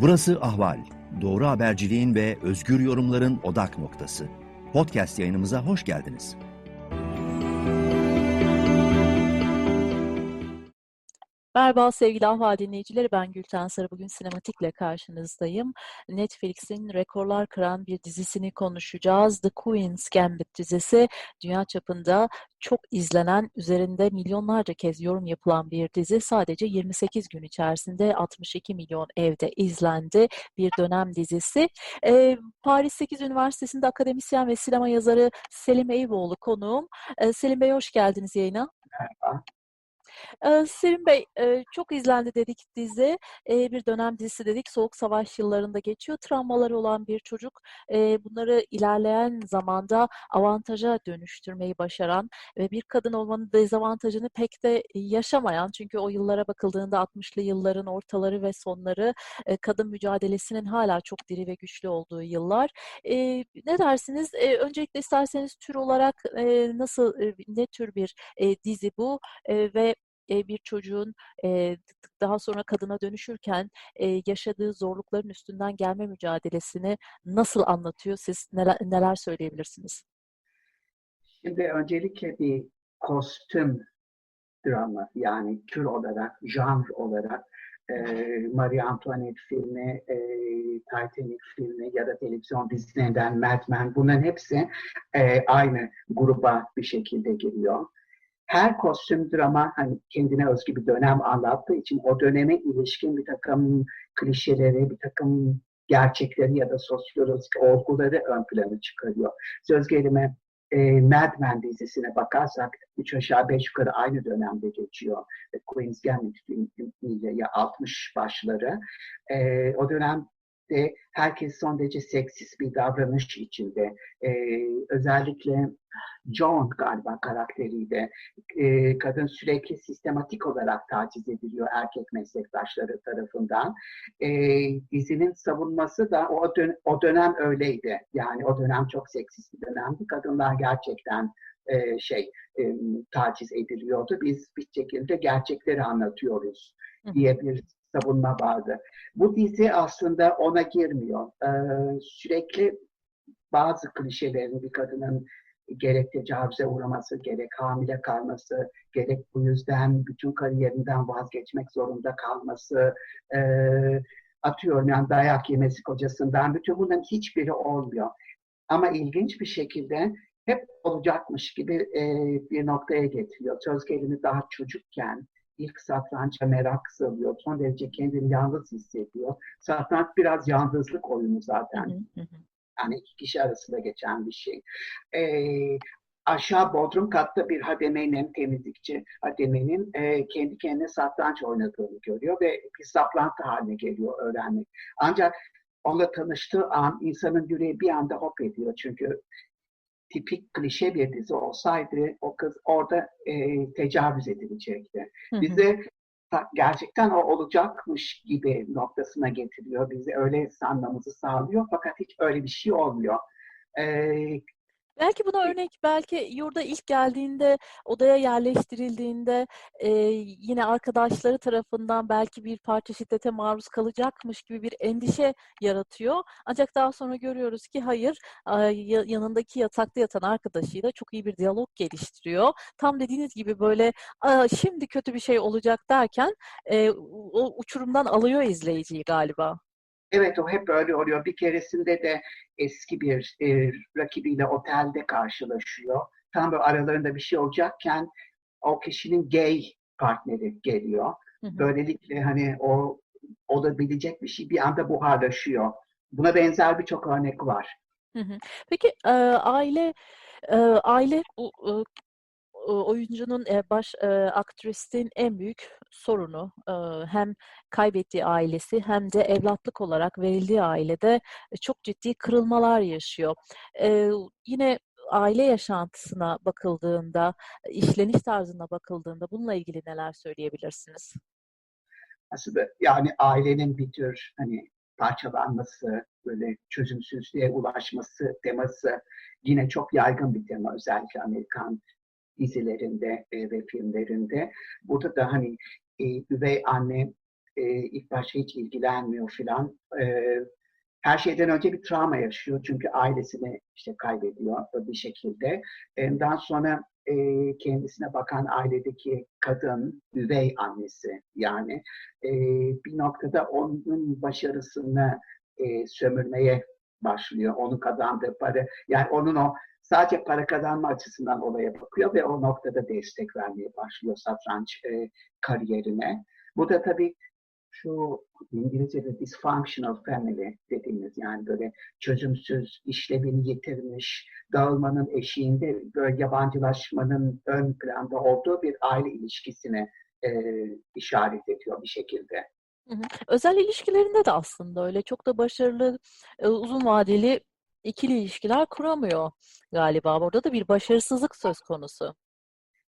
Burası Ahval. Doğru haberciliğin ve özgür yorumların odak noktası. Podcast yayınımıza hoş geldiniz. Merhaba sevgili Ahval dinleyicileri, ben Gülten Sarı. Bugün Sinematik'le karşınızdayım. Netflix'in rekorlar kıran bir dizisini konuşacağız. The Queen's Gambit dizisi dünya çapında çok izlenen, üzerinde milyonlarca kez yorum yapılan bir dizi. Sadece 28 gün içerisinde 62 milyon evde izlendi bir dönem dizisi. Ee, Paris 8 Üniversitesi'nde akademisyen ve sinema yazarı Selim Eyüboğlu konuğum. Ee, Selim Bey hoş geldiniz yayına. Merhaba. Selim Bey çok izlendi dedik dizi. Bir dönem dizisi dedik. Soğuk Savaş yıllarında geçiyor. Travmaları olan bir çocuk bunları ilerleyen zamanda avantaja dönüştürmeyi başaran ve bir kadın olmanın dezavantajını pek de yaşamayan çünkü o yıllara bakıldığında 60'lı yılların ortaları ve sonları kadın mücadelesinin hala çok diri ve güçlü olduğu yıllar. Ne dersiniz? Öncelikle isterseniz tür olarak nasıl ne tür bir dizi bu ve bir çocuğun daha sonra kadına dönüşürken yaşadığı zorlukların üstünden gelme mücadelesini nasıl anlatıyor? Siz neler, neler söyleyebilirsiniz? Şimdi öncelikle bir kostüm drama yani tür olarak, janr olarak e, Marie Antoinette filmi, Titanic filmi ya da televizyon dizilerinden Mad Men bunların hepsi aynı gruba bir şekilde giriyor her kostüm drama hani kendine özgü bir dönem anlattığı için o döneme ilişkin bir takım klişeleri, bir takım gerçekleri ya da sosyolojik olguları ön plana çıkarıyor. Söz gelimi e, Mad Men dizisine bakarsak üç aşağı beş yukarı aynı dönemde geçiyor. E, Queen's Gambit ya 60 başları. E, o dönem de herkes son derece seksist bir davranış içinde. Ee, özellikle John galiba karakteriyle e, kadın sürekli sistematik olarak taciz ediliyor erkek meslektaşları tarafından. E, dizinin savunması da o, dön o dönem öyleydi. Yani o dönem çok seksist bir dönemdi. Kadınlar gerçekten e, şey e, taciz ediliyordu. Biz bir şekilde gerçekleri anlatıyoruz diye bir savunma vardı. Bu dizi aslında ona girmiyor. Ee, sürekli bazı klişelerin bir kadının gerek tecavüze uğraması, gerek hamile kalması, gerek bu yüzden bütün kariyerinden vazgeçmek zorunda kalması, e, atıyorum yani dayak yemesi kocasından, bütün bunların hiçbiri olmuyor. Ama ilginç bir şekilde hep olacakmış gibi e, bir noktaya getiriyor. Söz gelimi daha çocukken ilk satranca merak salıyor. Son derece kendini yalnız hissediyor. Satranç biraz yalnızlık oyunu zaten. Yani iki kişi arasında geçen bir şey. Ee, aşağı bodrum katta bir hademenin, temizlikçi hademenin e, kendi kendine satranç oynadığını görüyor ve bir saplantı haline geliyor öğrenmek. Ancak onunla tanıştığı an insanın yüreği bir anda hop ediyor. Çünkü tipik klişe bir dizi olsaydı o kız orada e, tecavüz edilecekti. Bize gerçekten o olacakmış gibi noktasına getiriyor. Bizi öyle sanmamızı sağlıyor fakat hiç öyle bir şey olmuyor. E, Belki buna örnek, belki yurda ilk geldiğinde, odaya yerleştirildiğinde e, yine arkadaşları tarafından belki bir parça şiddete maruz kalacakmış gibi bir endişe yaratıyor. Ancak daha sonra görüyoruz ki hayır, yanındaki yatakta yatan arkadaşıyla çok iyi bir diyalog geliştiriyor. Tam dediğiniz gibi böyle şimdi kötü bir şey olacak derken e, o uçurumdan alıyor izleyiciyi galiba. Evet o hep öyle oluyor. Bir keresinde de eski bir e, rakibiyle otelde karşılaşıyor. Tam böyle aralarında bir şey olacakken o kişinin gay partneri geliyor. Hı hı. Böylelikle hani o olabilecek bir şey bir anda buharlaşıyor. Buna benzer birçok örnek var. Hı hı. Peki e, aile e, aile e, oyuncunun baş aktristin en büyük sorunu hem kaybettiği ailesi hem de evlatlık olarak verildiği ailede çok ciddi kırılmalar yaşıyor. Yine aile yaşantısına bakıldığında, işleniş tarzına bakıldığında bununla ilgili neler söyleyebilirsiniz? Aslında yani ailenin bir tür hani parçalanması, böyle çözümsüzlüğe ulaşması teması yine çok yaygın bir tema özellikle Amerikan dizilerinde e, ve filmlerinde. Burada da hani e, üvey anne e, ilk başta hiç ilgilenmiyor filan. E, her şeyden önce bir travma yaşıyor çünkü ailesini işte kaybediyor bir şekilde. Ondan sonra e, kendisine bakan ailedeki kadın, üvey annesi yani e, bir noktada onun başarısını e, sömürmeye başlıyor. Onun kazandığı para, yani onun o sadece para kazanma açısından olaya bakıyor ve o noktada destek vermeye başlıyor satranç e, kariyerine. Bu da tabii şu İngilizce'de dysfunctional family dediğimiz yani böyle çözümsüz, işlevini yitirmiş, dağılmanın eşiğinde böyle yabancılaşmanın ön planda olduğu bir aile ilişkisine e, işaret ediyor bir şekilde. Hı hı. Özel ilişkilerinde de aslında öyle çok da başarılı, e, uzun vadeli ikili ilişkiler kuramıyor galiba. Burada da bir başarısızlık söz konusu.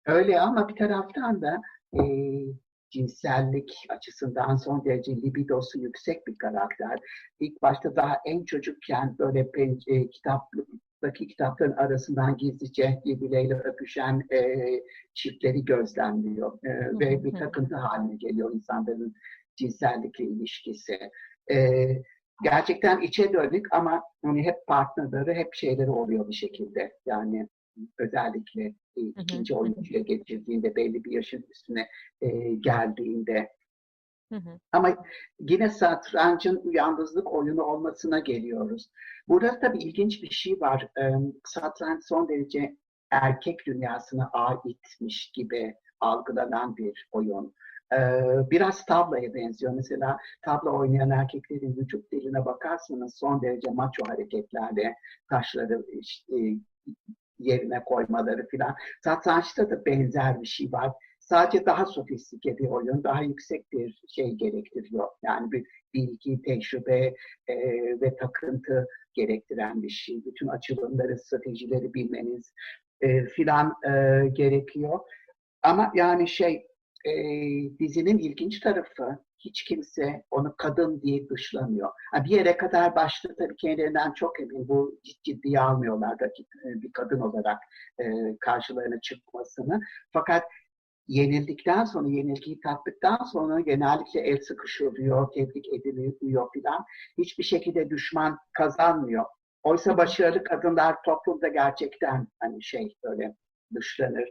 Öyle ama bir taraftan da e, cinsellik açısından son derece libidosu yüksek bir karakter. İlk başta daha en çocukken böyle e, kitaptaki kitapların arasından gizlice birbirleriyle öpüşen e, çiftleri gözlemliyor e, ve bir takıntı haline geliyor insanların cinsellikle ilişkisi. E, gerçekten içe dönük ama hani hep partnerleri, hep şeyleri oluyor bir şekilde. Yani özellikle ikinci oyuncuya geçirdiğinde belli bir yaşın üstüne e, geldiğinde Hı hı. Ama yine satrancın yalnızlık oyunu olmasına geliyoruz. Burada tabii ilginç bir şey var. Satranç son derece erkek dünyasına aitmiş gibi algılanan bir oyun. E, biraz tabloya benziyor. Mesela tablo oynayan erkeklerin vücut diline bakarsanız son derece maço hareketlerle taşları işte, yerine koymaları filan. Satrançta da benzer bir şey var. Sadece daha sofistike bir oyun, daha yüksek bir şey gerektiriyor. Yani bir bilgi, tecrübe e, ve takıntı gerektiren bir şey. Bütün açılımları, stratejileri bilmeniz e, filan e, gerekiyor. Ama yani şey, e, dizinin ilginç tarafı hiç kimse onu kadın diye dışlamıyor. bir yere kadar başta tabii kendilerinden çok emin bu ciddiye almıyorlar da e, bir kadın olarak e, karşılarına çıkmasını. Fakat yenildikten sonra, yenilgiyi tattıktan sonra genellikle el sıkışılıyor, tebrik ediliyor filan. Hiçbir şekilde düşman kazanmıyor. Oysa başarılı kadınlar toplumda gerçekten hani şey böyle dışlanır.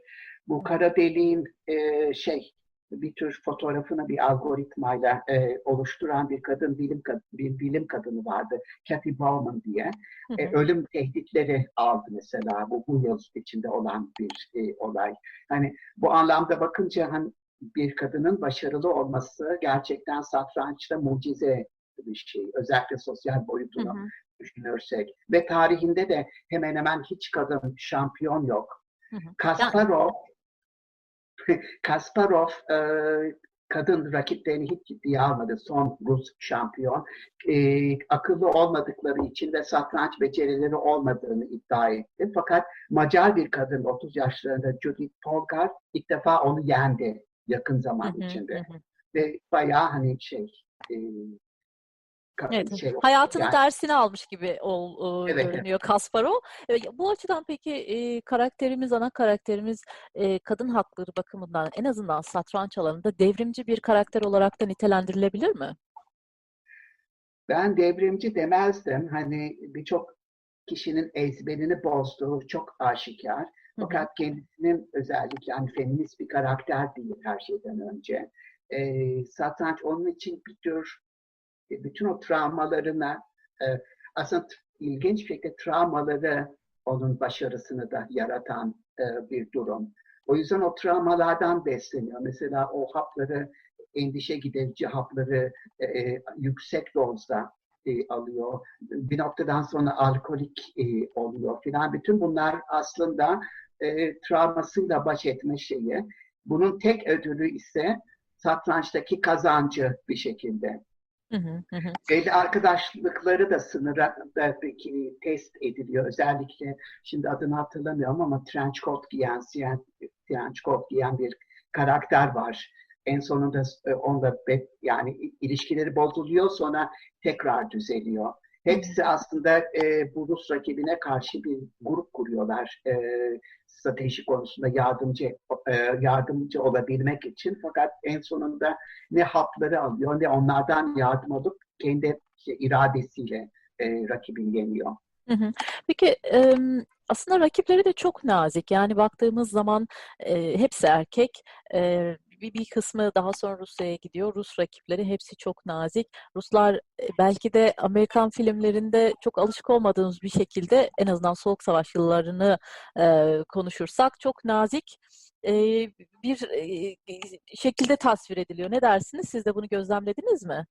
Bu kara deliğin e, şey bir tür fotoğrafını bir algoritmayla e, oluşturan bir kadın bilim bir bilim kadını vardı. Kathy Bowman diye. Hı hı. E, ölüm tehditleri aldı mesela bu bu yıl içinde olan bir e, olay. Hani bu anlamda bakınca hani bir kadının başarılı olması gerçekten satrançta mucize bir şey. Özellikle sosyal boyutunu hı hı. düşünürsek. Ve tarihinde de hemen hemen hiç kadın şampiyon yok. Hı hı. Kasparov Kasparov e, kadın rakiplerini hiç ciddiye almadı. Son Rus şampiyon. E, akıllı olmadıkları için ve satranç becerileri olmadığını iddia etti. Fakat Macar bir kadın 30 yaşlarında Judith Polgar ilk defa onu yendi yakın zaman içinde. Ve bayağı hani şey e, Evet, şey hayatının yani. dersini almış gibi ol, evet, görünüyor evet. Kasparov. Bu açıdan peki karakterimiz, ana karakterimiz kadın hakları bakımından en azından satranç alanında devrimci bir karakter olarak da nitelendirilebilir mi? Ben devrimci demezdim. Hani birçok kişinin ezberini bozduğu çok aşikar. Fakat Hı-hı. kendisinin özellikle yani feminist bir karakter değil her şeyden önce. E, satranç onun için bir tür bütün o travmalarına e, aslında ilginç bir şekilde travmaları onun başarısını da yaratan e, bir durum. O yüzden o travmalardan besleniyor. Mesela o hapları, endişe giderici hapları e, yüksek dozda e, alıyor. Bir noktadan sonra alkolik e, oluyor filan. Bütün bunlar aslında e, travmasıyla baş etme şeyi. Bunun tek ödülü ise satrançtaki kazancı bir şekilde. Hı hı hı. Arkadaşlıkları da sınıra da peki test ediliyor. Özellikle şimdi adını hatırlamıyorum ama trench coat giyen, siyah trench coat giyen bir karakter var. En sonunda e, onda yani ilişkileri bozuluyor sonra tekrar düzeliyor. Hepsi aslında e, bu Rus rakibine karşı bir grup kuruyorlar. E, strateji konusunda yardımcı e, yardımcı olabilmek için. Fakat en sonunda ne hapları alıyor ne onlardan yardım alıp kendi işte, iradesiyle e, rakibini yeniyor. Peki em, aslında rakipleri de çok nazik. Yani baktığımız zaman e, hepsi erkek. E, bir, bir kısmı daha sonra Rusya'ya gidiyor. Rus rakipleri hepsi çok nazik. Ruslar e, belki de Amerikan filmlerinde çok alışık olmadığımız bir şekilde en azından Soğuk Savaş yıllarını e, konuşursak çok nazik e, bir e, şekilde tasvir ediliyor. Ne dersiniz? Siz de bunu gözlemlediniz mi?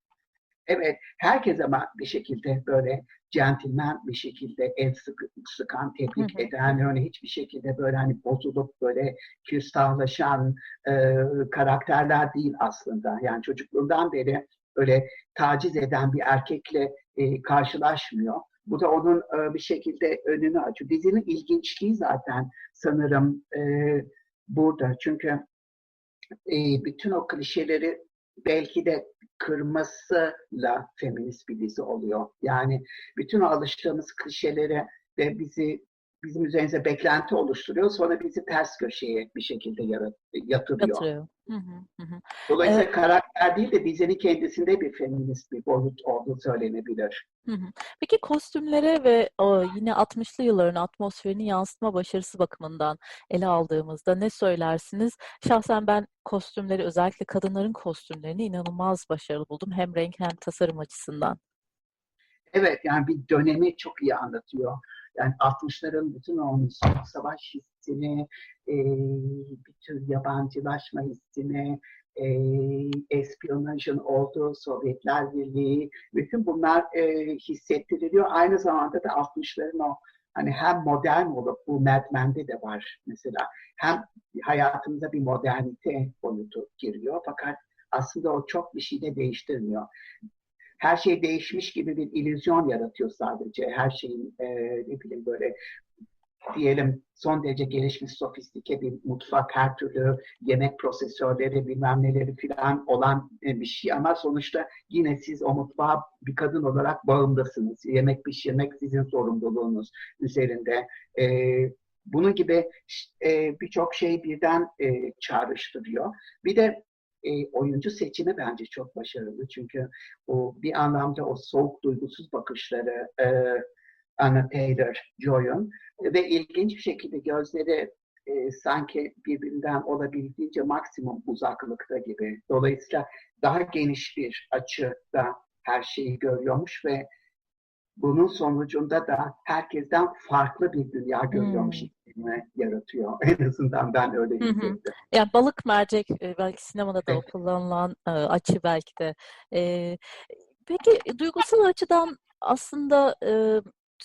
Evet, herkes ama bir şekilde böyle centilmen bir şekilde el sıkı, sıkan, tebrik Hı hı. eden, öyle hiçbir şekilde böyle hani bozulup böyle küstahlaşan e, karakterler değil aslında. Yani çocukluğundan beri böyle taciz eden bir erkekle e, karşılaşmıyor. Bu da onun e, bir şekilde önünü açıyor. Dizinin ilginçliği zaten sanırım e, burada. Çünkü e, bütün o klişeleri belki de kırmasıyla feminist bir dizi oluyor. Yani bütün alıştığımız klişeleri ve bizi bizim üzerimize beklenti oluşturuyor. Sonra bizi ters köşeye bir şekilde yarat, yatırıyor. Yatırıyor. Hı hı, hı. Dolayısıyla Evet. karakter değil de dizinin kendisinde bir feminist bir boyut olduğu söylenebilir. Hı hı. Peki kostümlere ve o, yine 60'lı yılların atmosferini yansıtma başarısı bakımından ele aldığımızda ne söylersiniz? Şahsen ben kostümleri özellikle kadınların kostümlerini inanılmaz başarılı buldum. Hem renk hem tasarım açısından. Evet yani bir dönemi çok iyi anlatıyor. Yani 60'ların bütün o savaş hissini, e, bir tür yabancılaşma hissini, e, espiyonajın olduğu Sovyetler Birliği, bütün bunlar e, hissettiriliyor. Aynı zamanda da 60'ların o hani hem modern olup bu Mad de var mesela hem hayatımıza bir modernite boyutu giriyor fakat aslında o çok bir şey de değiştirmiyor her şey değişmiş gibi bir illüzyon yaratıyor sadece. Her şeyin e, ne bileyim böyle diyelim son derece gelişmiş sofistike bir mutfak, her türlü yemek prosesörleri bilmem neleri filan olan e, bir şey ama sonuçta yine siz o mutfağa bir kadın olarak bağımlısınız. Yemek pişirmek sizin sorumluluğunuz üzerinde. E, bunun gibi e, birçok şey birden e, çağrıştırıyor. Bir de e, oyuncu seçimi bence çok başarılı. Çünkü o bir anlamda o soğuk duygusuz bakışları e, Anna Taylor Joy'un ve ilginç bir şekilde gözleri e, sanki birbirinden olabildiğince maksimum uzaklıkta gibi. Dolayısıyla daha geniş bir açıda her şeyi görüyormuş ve bunun sonucunda da herkesten farklı bir dünya görüyormuş Hmm. hmm. yaratıyor. En azından ben öyle hissettim. Yani balık mercek e, belki sinemada da kullanılan e, açı belki de. E, peki duygusal açıdan aslında e,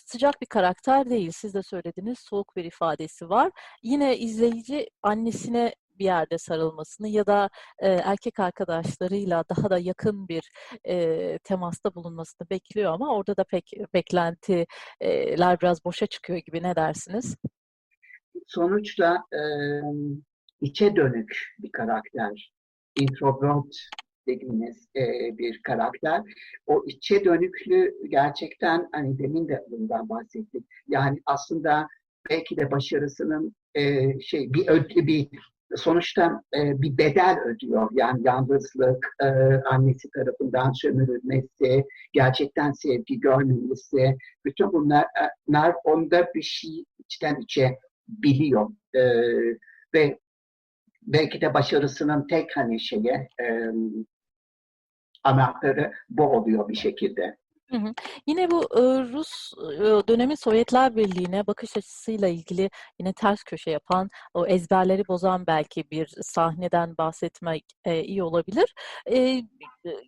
sıcak bir karakter değil. Siz de söylediniz. Soğuk bir ifadesi var. Yine izleyici annesine bir yerde sarılmasını ya da e, erkek arkadaşlarıyla daha da yakın bir e, temasta bulunmasını bekliyor ama orada da pek beklentiler biraz boşa çıkıyor gibi ne dersiniz? sonuçta e, içe dönük bir karakter. Introvert dediğimiz e, bir karakter. O içe dönüklü gerçekten hani demin de bundan bahsettik. Yani aslında belki de başarısının e, şey bir ödülü bir sonuçta e, bir bedel ödüyor. Yani yalnızlık, e, annesi tarafından sömürülmesi, gerçekten sevgi görmemesi, bütün bunlar onda bir şey içten içe biliyor e, ve belki de başarısının tek hani şeye e, anahtarı bu oluyor bir şekilde. Hı hı. Yine bu e, Rus e, dönemin Sovyetler Birliği'ne bakış açısıyla ilgili yine ters köşe yapan, o ezberleri bozan belki bir sahneden bahsetmek e, iyi olabilir. E,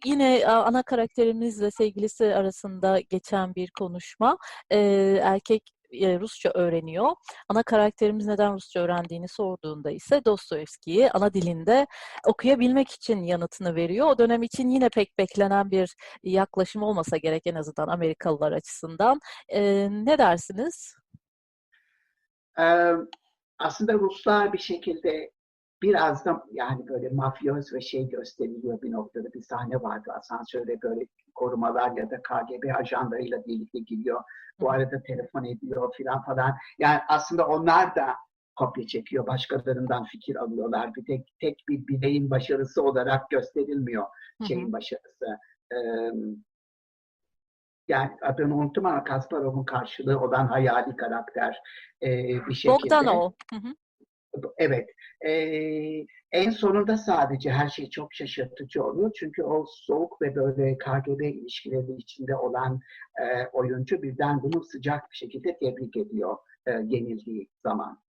yine ana karakterimizle sevgilisi arasında geçen bir konuşma. E, erkek e, Rusça öğreniyor. Ana karakterimiz neden Rusça öğrendiğini sorduğunda ise Dostoyevski'yi ana dilinde okuyabilmek için yanıtını veriyor. O dönem için yine pek beklenen bir yaklaşım olmasa gerek en azından Amerikalılar açısından. E, ne dersiniz? Ee, aslında Ruslar bir şekilde biraz da yani böyle mafyoz ve şey gösteriliyor bir noktada. Bir sahne vardı asansörde böyle korumalar ya da KGB ajanlarıyla birlikte gidiyor. Bu arada telefon ediyor filan falan. Yani aslında onlar da kopya çekiyor. Başkalarından fikir alıyorlar. Bir tek, tek bir bireyin başarısı olarak gösterilmiyor şeyin Hı hı. başarısı. Ee, yani adını unuttum ama Kasparov'un karşılığı olan hayali karakter ee, bir şekilde. Bogdanov. Hı hı. Evet. Ee, en sonunda sadece her şey çok şaşırtıcı oluyor. Çünkü o soğuk ve böyle KGB ilişkileri içinde olan e, oyuncu birden bunu sıcak bir şekilde tebrik ediyor e, yenildiği zaman.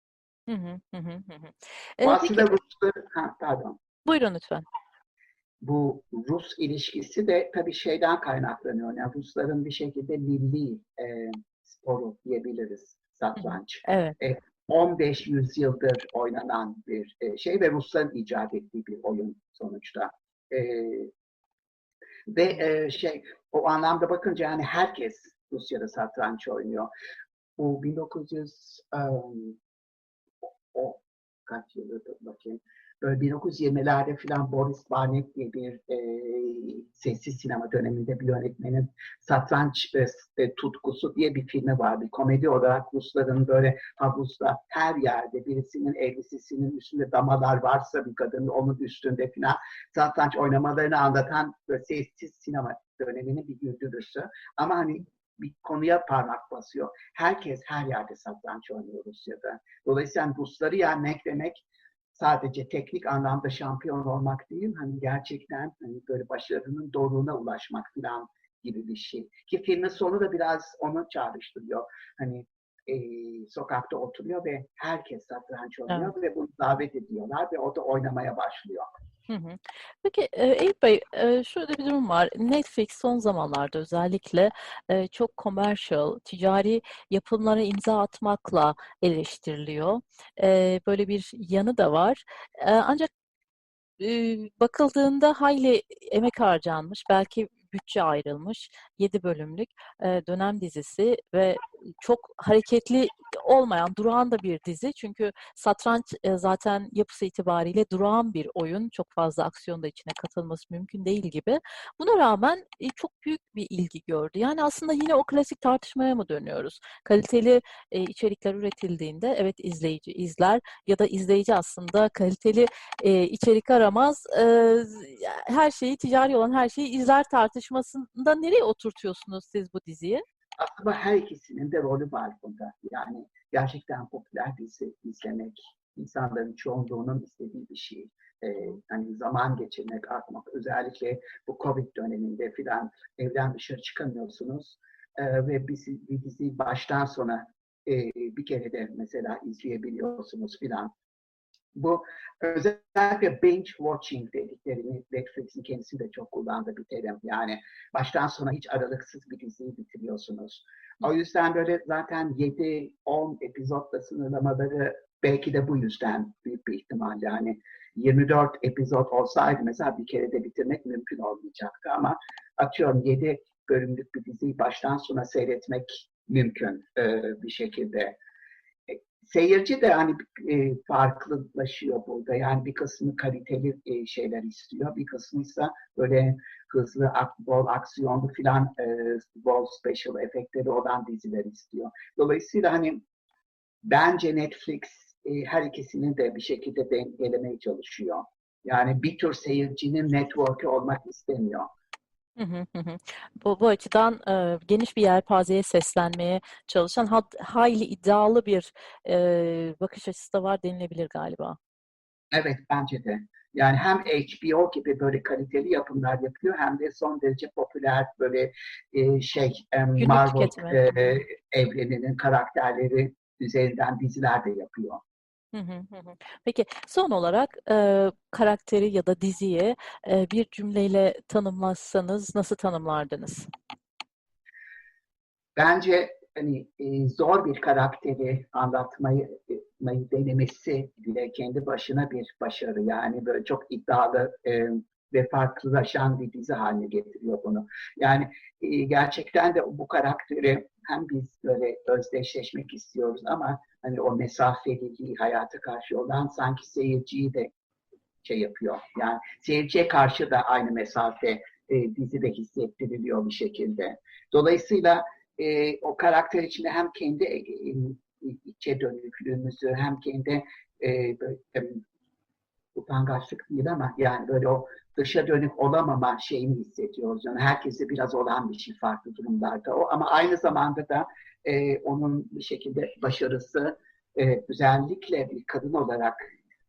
Hı hı, hı hı. Bu Ee, aslında peki, Rusların, ha, pardon. buyurun lütfen. Bu Rus ilişkisi de tabii şeyden kaynaklanıyor. Yani Rusların bir şekilde milli e, sporu diyebiliriz satranç. Evet. 15 yüzyıldır oynanan bir e, şey ve Rusların icat ettiği bir oyun sonuçta. E, ve e, şey o anlamda bakınca yani herkes Rusya'da satranç oynuyor. Bu 1900 um, o kaç yıldır bakayım. Böyle 1920'lerde falan Boris Barnet diye bir e, sessiz sinema döneminde bir yönetmenin satranç e, e, tutkusu diye bir filmi var. Bir komedi olarak Rusların böyle havuzda her yerde birisinin elbisesinin üstünde damalar varsa bir kadının onun üstünde falan satranç oynamalarını anlatan böyle sessiz sinema döneminin bir güldürüsü. Ama hani bir konuya parmak basıyor. Herkes her yerde satranç oynuyor Rusya'da. Dolayısıyla Rusları yenmek demek sadece teknik anlamda şampiyon olmak değil, hani gerçekten hani böyle başarının doruğuna ulaşmak falan gibi bir şey. Ki filmin sonu da biraz onu çağrıştırıyor. Hani e, sokakta oturuyor ve herkes satranç oynuyor ve bunu davet ediyorlar ve o da oynamaya başlıyor. Peki e, Eyüp Bey, e, şöyle bir durum var. Netflix son zamanlarda özellikle e, çok commercial, ticari yapımlara imza atmakla eleştiriliyor. Böyle bir yanı da var. Ancak bakıldığında hayli emek harcanmış, belki bütçe ayrılmış 7 bölümlük dönem dizisi ve çok hareketli olmayan, durağan da bir dizi. Çünkü satranç e, zaten yapısı itibariyle durağan bir oyun. Çok fazla aksiyon da içine katılması mümkün değil gibi. Buna rağmen e, çok büyük bir ilgi gördü. Yani aslında yine o klasik tartışmaya mı dönüyoruz? Kaliteli e, içerikler üretildiğinde evet izleyici izler ya da izleyici aslında kaliteli e, içerik aramaz. E, her şeyi ticari olan her şeyi izler tartışmasında nereye oturtuyorsunuz siz bu diziyi? Aslında her ikisinin de rolü var bunda. Yani gerçekten popüler dizi izlemek, insanların çoğunluğunun istediği bir şey. Ee, hani zaman geçirmek, atmak. Özellikle bu Covid döneminde filan evden dışarı çıkamıyorsunuz. Ee, ve bir, bir dizi baştan sona e, bir kere de mesela izleyebiliyorsunuz filan. Bu özellikle binge watching dediklerini Netflix'in kendisi de çok kullandığı bir terim. Yani baştan sona hiç aralıksız bir diziyi bitiriyorsunuz. O yüzden böyle zaten 7-10 epizodla sınırlamaları belki de bu yüzden büyük bir ihtimal yani 24 epizod olsaydı mesela bir kere de bitirmek mümkün olmayacaktı ama atıyorum 7 bölümlük bir diziyi baştan sona seyretmek mümkün e, bir şekilde seyirci de hani e, farklılaşıyor burada. Yani bir kısmı kaliteli e, şeyler istiyor. Bir kısmı ise böyle hızlı, bol aksiyonlu filan e, bol special efektleri olan diziler istiyor. Dolayısıyla hani bence Netflix e, her ikisini de bir şekilde dengelemeye çalışıyor. Yani bir tür seyircinin network'ü olmak istemiyor. Hı hı hı. Bu, bu açıdan e, geniş bir yelpazeye seslenmeye çalışan ha, hayli iddialı bir e, bakış açısı da var denilebilir galiba. Evet bence de. Yani hem HBO gibi böyle kaliteli yapımlar yapıyor hem de son derece popüler böyle e, şey e, Marvel e, evreninin karakterleri üzerinden diziler de yapıyor. Peki son olarak e, karakteri ya da diziyi e, bir cümleyle tanımlasanız nasıl tanımlardınız? Bence hani e, zor bir karakteri anlatmayı e, denemesi bile kendi başına bir başarı. Yani böyle çok iddialı e, ve farklılaşan bir dizi haline getiriyor bunu. Yani e, gerçekten de bu karakteri hem biz böyle özdeşleşmek istiyoruz ama hani o mesafeliliği hayata karşı olan sanki seyirciyi de şey yapıyor. Yani seyirciye karşı da aynı mesafe e, dizide hissettiriliyor bir şekilde. Dolayısıyla e, o karakter içinde hem kendi e, içe dönüklüğümüzü hem kendi e, böyle, utangaçlık değil ama yani böyle o dışa dönük olamama şeyini hissediyoruz. Yani herkese biraz olan bir şey farklı durumlarda o. Ama aynı zamanda da e, onun bir şekilde başarısı e, özellikle bir kadın olarak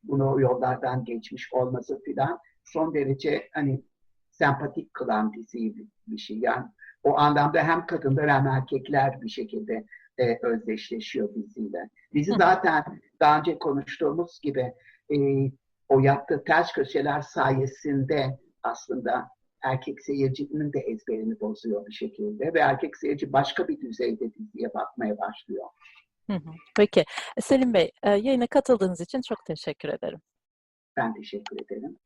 bunu yollardan geçmiş olması filan son derece hani sempatik kılan diziyi bir, bir şey. Yani o anlamda hem kadınlar hem erkekler bir şekilde e, özdeşleşiyor diziyle. Dizi zaten daha önce konuştuğumuz gibi e, o yaptığı ters köşeler sayesinde aslında erkek seyircinin de ezberini bozuyor bir şekilde ve erkek seyirci başka bir düzeyde diziye bakmaya başlıyor. Hı hı. Peki. Selim Bey, e, yayına katıldığınız için çok teşekkür ederim. Ben teşekkür ederim.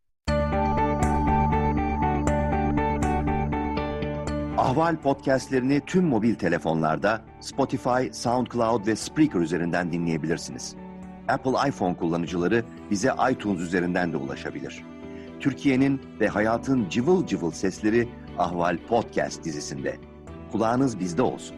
Ahval podcastlerini tüm mobil telefonlarda Spotify, SoundCloud ve Spreaker üzerinden dinleyebilirsiniz. Apple iPhone kullanıcıları bize iTunes üzerinden de ulaşabilir. Türkiye'nin ve hayatın cıvıl cıvıl sesleri Ahval Podcast dizisinde. Kulağınız bizde olsun.